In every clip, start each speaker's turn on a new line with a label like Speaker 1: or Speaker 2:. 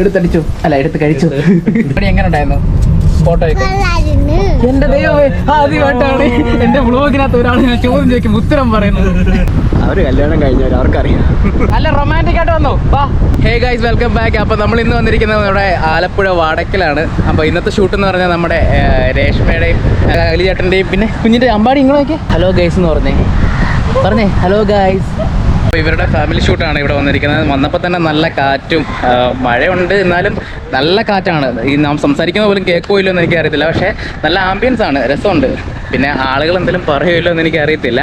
Speaker 1: എടുത്തടിച്ചു. അല്ല എടുത്ത് കഴിച്ചു. എങ്ങനെ ഉണ്ടായിരുന്നു? ഫോട്ടോ എന്റെ ദൈവമേ ആദ്യമായിട്ടാണ് എന്റെ വ്ളോഗിനകത്ത് ഒരാൾ ഞാൻ ചോദ്യം ചോദിക്കും ഉത്തരം പറയുന്നത്.
Speaker 2: അവർ കല്യാണം കഴിഞ്ഞവർ അവർക്കറിയാം
Speaker 1: നല്ല റൊമാന്റിക് ആയിട്ട് വന്നു? വാ. ഹേ ഗൈസ് വെൽക്കം ബാക്ക് അപ്പൊ നമ്മൾ ഇന്ന് വന്നിരിക്കുന്നത് നമ്മുടെ ആലപ്പുഴ വാടക്കലാണ്. അപ്പൊ ഇന്നത്തെ ഷൂട്ട് എന്ന് പറഞ്ഞാൽ നമ്മുടെ രേഷ്മയുടെയും അലിചേട്ടന്റെയും പിന്നെ കുഞ്ഞിന്റെ അമ്പാടി ഇങ്ങോട്ട് ഹലോ ഗൈസ് എന്ന് പറഞ്ഞേ. പറഞ്ഞേ ഹലോ ഗൈസ് അപ്പോൾ ഇവരുടെ ഫാമിലി ഷൂട്ടാണ് ഇവിടെ വന്നിരിക്കുന്നത്. വന്നപ്പോൾ തന്നെ നല്ല കാറ്റും മഴയുണ്ട്. എന്നാലും നല്ല കാറ്റാണ്. ഈ നാം സംസാരിക്കുന്ന പോലും കേൾക്കുമല്ലോ എന്ന് എനിക്കറിയത്തില്ല. പക്ഷേ നല്ല ആംബിയൻസ് ആണ്. രസമുണ്ട്. പിന്നെ ആളുകൾ എന്തെങ്കിലും പറയുമല്ലോ എന്ന് എനിക്കറിയത്തില്ല.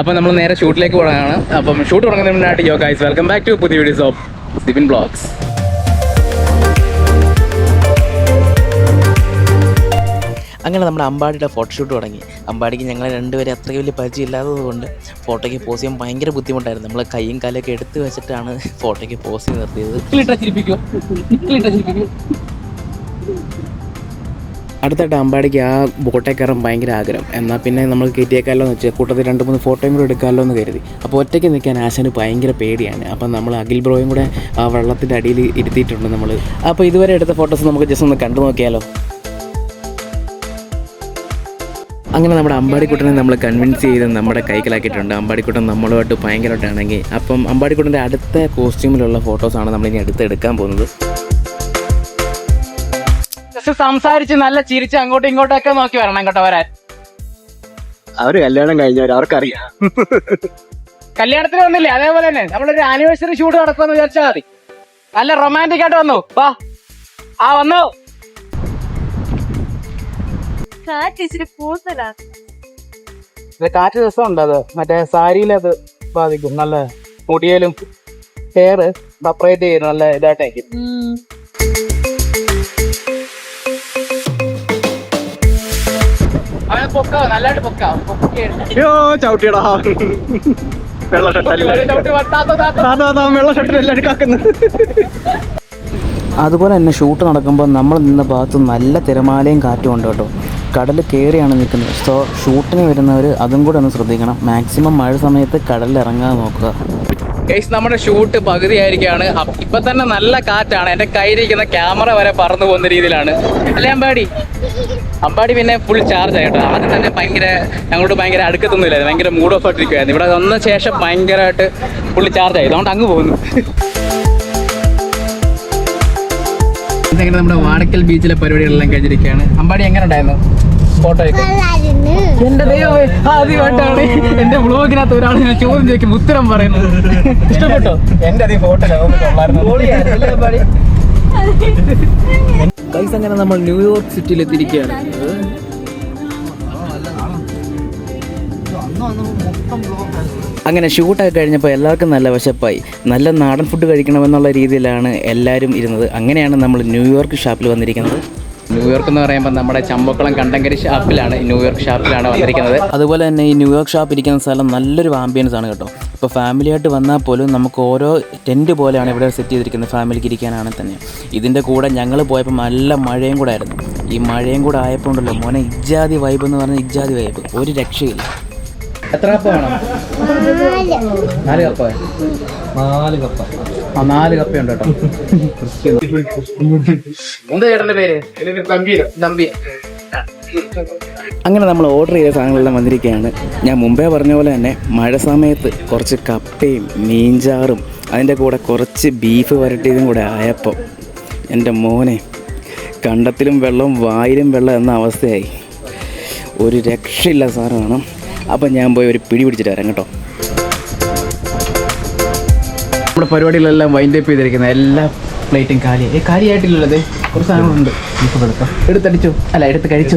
Speaker 1: അപ്പോൾ നമ്മൾ നേരെ ഷൂട്ടിലേക്ക് പോകാനാണ്. അപ്പം ഷൂട്ട് തുടങ്ങുന്നതിന് മുന്നായിട്ട് yo guys welcome back to പുതിയ വീഡിയോസ് ഓഫ് സിബിൻ ബ്ലോഗ്സ്
Speaker 3: അങ്ങനെ നമ്മുടെ അമ്പാടിയുടെ ഫോട്ടോഷൂട്ട് തുടങ്ങി. അമ്പാടിക്ക് ഞങ്ങൾ രണ്ടുപേരും അത്ര വലിയ പരിചയം ഇല്ലാത്തത് കൊണ്ട് ഫോട്ടോയ്ക്ക് പോസ് ചെയ്യാൻ ഭയങ്കര ബുദ്ധിമുട്ടായിരുന്നു. നമ്മൾ കൈയും കാലൊക്കെ എടുത്ത് വെച്ചിട്ടാണ് ഫോട്ടോയ്ക്ക് പോസ് ചെയ്ത് നിർത്തിയത്. അടുത്തായിട്ട് അമ്പാടിക്ക് ആ ബോട്ടേ കയറാൻ ഭയങ്കര ആഗ്രഹം. എന്നാൽ പിന്നെ നമ്മൾ കയറ്റിയേക്കാമല്ലോ എന്ന് വെച്ചാൽ കൂട്ടത്തിൽ രണ്ട് മൂന്ന് ഫോട്ടോയും കൂടെ എടുക്കാമല്ലോ എന്ന് കരുതി. അപ്പോൾ ഒറ്റയ്ക്ക് നിൽക്കാൻ ആശാന് ഭയങ്കര പേടിയാണ്. അപ്പം നമ്മൾ അഖിൽ ബ്രോയും കൂടെ ആ വെള്ളത്തിന്റെ അടിയിൽ ഇരുത്തിയിട്ടുണ്ട് നമ്മൾ അപ്പോൾ ഇതുവരെ എടുത്ത ഫോട്ടോസ് നമുക്ക് ജസ്റ്റ് ഒന്ന് കണ്ടു നോക്കിയാലോ? അങ്ങനെ നമ്മുടെ അമ്പാടിക്കുട്ടനെ നമ്മൾ കൺവിൻസ് ചെയ്ത് നമ്മുടെ കൈക്കലാക്കിയിട്ടുണ്ട്. അമ്പാടിക്കുട്ടൻ നമ്മളുമായിട്ട് ഭയങ്കരമായിട്ടാണെങ്കിൽ അപ്പം അമ്പാടിക്കുട്ടന്റെ അടുത്ത കോസ്റ്റ്യൂമിലുള്ള ഫോട്ടോസാണ് നമ്മളിനി അടുത്ത് എടുക്കാൻ പോകുന്നത്.
Speaker 1: ജസ്റ്റ് സംസാരിച്ച് നല്ല ചിരിച്ച് അങ്ങോട്ടും ഇങ്ങോട്ടൊക്കെ നോക്കി വരണം കേട്ടോ വരാൻ.
Speaker 2: അവർ കല്യാണം കഴിഞ്ഞവർ അവർക്കറിയാം.
Speaker 1: കല്യാണത്തിന് വന്നില്ലേ? അതേപോലെ തന്നെ. നമ്മളൊരു ആനിവേഴ്സറി ഷൂട്ട് നടക്കുമെന്ന് വിചാരിച്ചാൽ മതി. നല്ല റൊമാന്റിക് ആയിട്ട് വന്നു. വാ. ആ വന്നു.
Speaker 4: കാറ്റ് ഇച്ചിരി കൂടുതലാണ്
Speaker 1: കാറ്റ് രസമുണ്ട് അത്. മറ്റേ സാരിയിൽ അത് ബാധിക്കും. നല്ല മുടിയിലും ഹെയർ സെപ്പറേറ്റ് ചെയ്ത് നല്ല ഇതായിട്ടായിരിക്കും.
Speaker 2: ചവിട്ടിയടാ. വെള്ള
Speaker 1: വട്ടാത്ത താത്ത.
Speaker 2: അതാ
Speaker 3: അതുപോലെ തന്നെ ഷൂട്ട് നടക്കുമ്പോൾ നമ്മൾ നിന്ന ഭാഗത്ത് നല്ല തിരമാലയും കാറ്റും ഉണ്ട് കേട്ടോ. കടൽ കയറിയാണ് നിൽക്കുന്നത്. സോ ഷൂട്ടിന് വരുന്നവർ അതും കൂടെ ഒന്ന് ശ്രദ്ധിക്കണം. മാക്സിമം മഴ സമയത്ത് കടലിൽ ഇറങ്ങാതെ നോക്കുക.
Speaker 1: കേസ് നമ്മുടെ ഷൂട്ട് പകുതിയായിരിക്കാണ് ഇപ്പൊ തന്നെ നല്ല കാറ്റാണ്. എന്റെ കയ്യിലിരിക്കുന്ന ക്യാമറ വരെ പറന്നു പോകുന്ന രീതിയിലാണ്. അല്ലേ അമ്പാടി? അമ്പാടി പിന്നെ ഫുൾ ചാർജ് ആയിട്ടോ ആദ്യം തന്നെ ഭയങ്കര ഞങ്ങളോട് ഭയങ്കര അടുക്കത്തൊന്നുമില്ല ഭയങ്കര മൂഡ് ഓഫ് ആയിട്ടിരിക്കുവായിരുന്നു. ഇവിടെ വന്ന ശേഷം ഭയങ്കരമായിട്ട് ഫുള്ള് ചാർജ് ആയി. അതുകൊണ്ട് അങ്ങ് പോകുന്നു. ഇതെങ്ങനെ നമ്മുടെ വാടക്കൽ ബീച്ചിലെ പരിപാടികളെല്ലാം കഴിഞ്ഞിരിക്കുകയാണ്. അമ്പാടി എങ്ങനെ ഉണ്ടായിരുന്നു? ഫോട്ടോ എന്റെ ദൈവമേ ആദ്യമായിട്ടാണ് എന്റെ വ്ളോഗിനകത്ത് ഒരാൾ ഞാൻ ചോദ്യം ചോദിക്കും ഉത്തരം പറയുന്നത്. ഇഷ്ടപ്പെട്ടോ? എന്റെ അതേ ഫോട്ടോ
Speaker 3: ഗൈസ് അങ്ങനെ നമ്മൾ ന്യൂയോർക്ക് സിറ്റിയിൽ എത്തിയിരിക്കുകയാണ്. അങ്ങനെ ഷൂട്ടൊക്കെ കഴിഞ്ഞപ്പോൾ എല്ലാവർക്കും നല്ല വശപ്പായി. നല്ല നാടൻ ഫുഡ് കഴിക്കണമെന്നുള്ള രീതിയിലാണ് എല്ലാവരും ഇരുന്നത്. അങ്ങനെയാണ് നമ്മൾ ന്യൂയോർക്ക് ഷാപ്പിൽ വന്നിരിക്കുന്നത്.
Speaker 1: ന്യൂയോർക്ക് എന്ന് പറയുമ്പോൾ നമ്മുടെ ചമ്പക്കുളം കണ്ടങ്കരി ഷാപ്പിലാണ് ന്യൂയോർക്ക് ഷാപ്പിലാണ് വന്നിരിക്കുന്നത്.
Speaker 3: അതുപോലെ തന്നെ ഈ ന്യൂയോർക്ക് ഷാപ്പ് ഇരിക്കുന്ന സ്ഥലം നല്ലൊരു ആംബിയൻസ് ആണ് കേട്ടോ. ഇപ്പോൾ ഫാമിലിയായിട്ട് വന്നാൽ പോലും നമുക്ക് ഓരോ ടെന്റ് പോലെയാണ് ഇവിടെ സെറ്റ് ചെയ്തിരിക്കുന്നത് ഫാമിലിക്ക് ഇരിക്കാനാണ് തന്നെ. ഇതിന്റെ കൂടെ ഞങ്ങൾ പോയപ്പോൾ നല്ല മഴയും കൂടെ ആയിരുന്നു. ഈ മഴയും കൂടെ ആയപ്പോൾ ഉണ്ടല്ലോ മോനെ ഇജാതി വൈബ് എന്ന് പറഞ്ഞാൽ ഇജാതി വൈബ് ഒരു രക്ഷയില്ല.
Speaker 1: എത്ര കപ്പ് വേണം? നാല് കപ്പ.
Speaker 2: നാല് കപ്പ്.
Speaker 1: ആ നാല് കപ്പയുണ്ട് കേട്ടോ. എന്താ ചേട്ടന്റെ പേര്? നമ്പി.
Speaker 3: അങ്ങനെ നമ്മൾ ഓർഡർ ചെയ്ത സാധനങ്ങളെല്ലാം വന്നിരിക്കുകയാണ്. ഞാൻ മുമ്പേ പറഞ്ഞ പോലെ തന്നെ മഴ സമയത്ത് കുറച്ച് കപ്പയും മീൻചാറും അതിന്റെ കൂടെ കുറച്ച് ബീഫ് വരട്ടിയതും കൂടെ ആയപ്പോൾ എന്റെ മോനെ കണ്ടത്തിലും വെള്ളം വായിലും വെള്ളം എന്ന അവസ്ഥയായി. ഒരു രക്ഷയില്ല സാധനമാണ് അപ്പം ഞാൻ പോയി ഒരു പിടി പിടിച്ചിട്ട് വരാം കേട്ടോ.
Speaker 1: നമ്മുടെ പരിപാടികളെല്ലാം വൈൻഡ് അപ്പ് ചെയ്തിരിക്കുന്നത് എല്ലാ പ്ലേറ്റും കാലി ഏ കാലിയായിട്ടില്ലല്ലോ അതെ കുറച്ച് സാധനങ്ങളുണ്ട്. എടുത്തടിച്ചു? അല്ല എടുത്ത് കഴിച്ചു?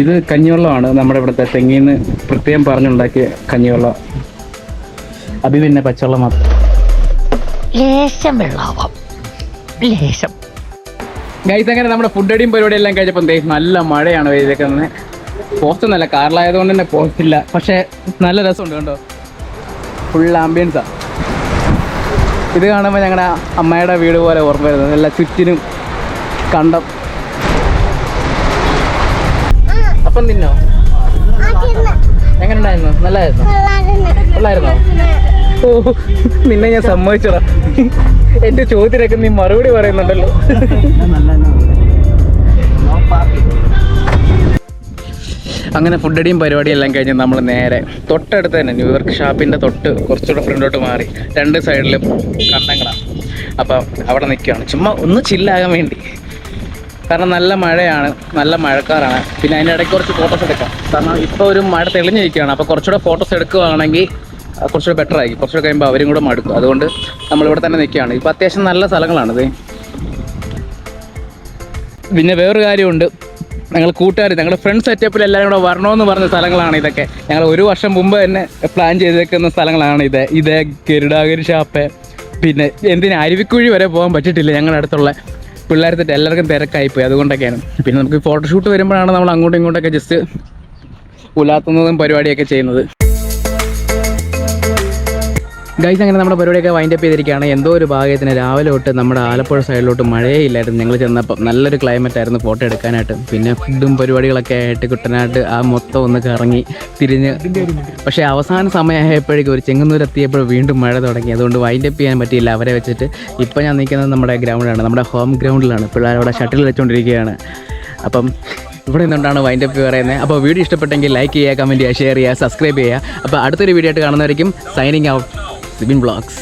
Speaker 1: ഇത് കഞ്ഞിവെള്ളമാണ് നമ്മുടെ ഇവിടുത്തെ തെങ്ങിൽ നിന്ന് പ്രത്യേകം പറഞ്ഞുണ്ടാക്കിയ കഞ്ഞിവെള്ളം. അഭി പിന്നെ പച്ചവെള്ളം മാത്രം.
Speaker 4: ലേശം വെള്ളാവാം. ലേശം.
Speaker 1: ഗൈസ് അങ്ങനെ നമ്മുടെ ഫുഡ് അടിയും പരിപാടി എല്ലാം കഴിഞ്ഞപ്പോൾ എന്തേ നല്ല മഴയാണ് വെയിലേക്കുന്നത് പോസ്റ്റ് നല്ല കാറിലായതുകൊണ്ട് തന്നെ പോസ്റ്റ് ഇല്ല. പക്ഷേ നല്ല രസമുണ്ട് കണ്ടോ? ഫുൾ ആംബിയൻസാ ഇത് കാണുമ്പോൾ ഞങ്ങളുടെ അമ്മയുടെ വീട് പോലെ ഓർമ്മ വരുന്നത്. നല്ല ചുറ്റിനും കണ്ടം. അപ്പം തിന്നോ? എങ്ങനെ ഉണ്ടായിരുന്നു നല്ലതായിരുന്നു കൊള്ളായിരുന്നോ? ഓ നിന്നെ ഞാൻ സമ്മതിച്ചടാ. എന്റെ ചോദ്യത്തിനൊക്കെ നീ മറുപടി പറയുന്നുണ്ടല്ലോ. അങ്ങനെ ഫുഡ് അടിയും പരിപാടിയും എല്ലാം കഴിഞ്ഞ് നമ്മൾ നേരെ തൊട്ടടുത്ത് തന്നെ ന്യൂയോർക്ക് ഷാപ്പിന്റെ തൊട്ട് കുറച്ചുകൂടെ ഫ്രണ്ടോട്ട് മാറി. രണ്ട് സൈഡിലും കണ്ടങ്ങളാണ്. അപ്പം അവിടെ നിൽക്കുകയാണ്. ചുമ്മാ ഒന്ന് ചില്ലാകാൻ വേണ്ടി. കാരണം നല്ല മഴയാണ് നല്ല മഴക്കാറാണ്. പിന്നെ അതിന്റെ ഇടയ്ക്ക് കുറച്ച് ഫോട്ടോസ് എടുക്കാം. കാരണം ഇപ്പോൾ ഒരു മഴ തെളിഞ്ഞിരിക്കുകയാണ്. അപ്പോൾ കുറച്ചുകൂടെ ഫോട്ടോസ് എടുക്കുകയാണെങ്കിൽ കുറച്ചുകൂടെ ബെറ്റർ ആയിരിക്കും കുറച്ചുകൂടെ കഴിയുമ്പോൾ അവരും കൂടെ മടുക്കും. അതുകൊണ്ട് നമ്മളിവിടെ തന്നെ നിൽക്കുകയാണ്. ഇപ്പോൾ അത്യാവശ്യം നല്ല സ്ഥലങ്ങളാണിത് പിന്നെ വേറൊരു കാര്യമുണ്ട്. ഞങ്ങൾ കൂട്ടുകാർ ഞങ്ങളുടെ ഫ്രണ്ട് സെറ്റപ്പിൽ എല്ലാവരും കൂടെ വരണമെന്ന് പറഞ്ഞ സ്ഥലങ്ങളാണ് ഇതൊക്കെ. ഞങ്ങൾ ഒരു വർഷം മുമ്പ് തന്നെ പ്ലാൻ ചെയ്തേക്കുന്ന സ്ഥലങ്ങളാണ് ഇത്. ഇത് ഗരുഡാഗരി ഷാപ്പ് പിന്നെ എന്തിനാ അരുവിക്കുഴി വരെ പോകാൻ പറ്റിയിട്ടില്ല ഞങ്ങളുടെ അടുത്തുള്ള പിള്ളേർ തെറ്റ് എല്ലാവർക്കും തിരക്കായിപ്പോയി അതുകൊണ്ടൊക്കെയാണ്. പിന്നെ നമുക്ക് ഫോട്ടോഷൂട്ട് വരുമ്പോഴാണ് നമ്മൾ അങ്ങോട്ടും ഇങ്ങോട്ടൊക്കെ ജസ്റ്റ് ഉലാത്തുന്നതും പരിപാടിയൊക്കെ ചെയ്യുന്നത്. ഗൈസ് അങ്ങനെ നമ്മുടെ പരിപാടിയൊക്കെ വൈൻഡ് അപ്പ് ചെയ്തിരിക്കുകയാണ്. എന്തോ ഒരു ഭാഗ്യത്തിന് രാവിലെ തൊട്ട് നമ്മുടെ ആലപ്പുഴ സൈഡിലോട്ട് മഴയേ ഇല്ലായിരുന്നു ഞങ്ങൾ ചെന്നപ്പോൾ നല്ലൊരു ക്ലൈമറ്റ് ആയിരുന്നു ഫോട്ടോ എടുക്കാനായിട്ട്. പിന്നെ ഫുഡും പരിപാടികളൊക്കെ ആയിട്ട് കുട്ടനാട്ട് ആ മൊത്തം ഒന്ന് കറങ്ങി തിരിഞ്ഞ്. പക്ഷേ അവസാന സമയമായപ്പോഴേക്കും ഒരു ചെങ്ങന്നൂർ എത്തിയപ്പോൾ വീണ്ടും മഴ തുടങ്ങി. അതുകൊണ്ട് വൈൻഡ് അപ്പ് ചെയ്യാൻ പറ്റിയില്ല. അവരെ വെച്ചിട്ട് ഇപ്പോൾ ഞാൻ നിൽക്കുന്നത് നമ്മുടെ ഗ്രൗണ്ടിലാണ് നമ്മുടെ ഹോം ഗ്രൗണ്ടിലാണ് പിള്ളേർ അവിടെ ഷട്ടിൽ വെച്ചുകൊണ്ടിരിക്കുകയാണ് അപ്പം ഇവിടെ നിന്നുകൊണ്ടാണ് വൈൻഡ് അപ്പ് പറയുന്നത്. അപ്പോൾ വീഡിയോ ഇഷ്ടപ്പെട്ടെങ്കിൽ ലൈക്ക് ചെയ്യുക കമന്റ് ചെയ്യുക ഷെയർ ചെയ്യുക സബ്സ്ക്രൈബ് ചെയ്യുക. അപ്പോൾ അടുത്തൊരു വീഡിയോ ആയിട്ട് കാണുന്നതായിരിക്കും സൈനിങ് ഔട്ട് സിബിൻ ബ്ലോഗ്സ്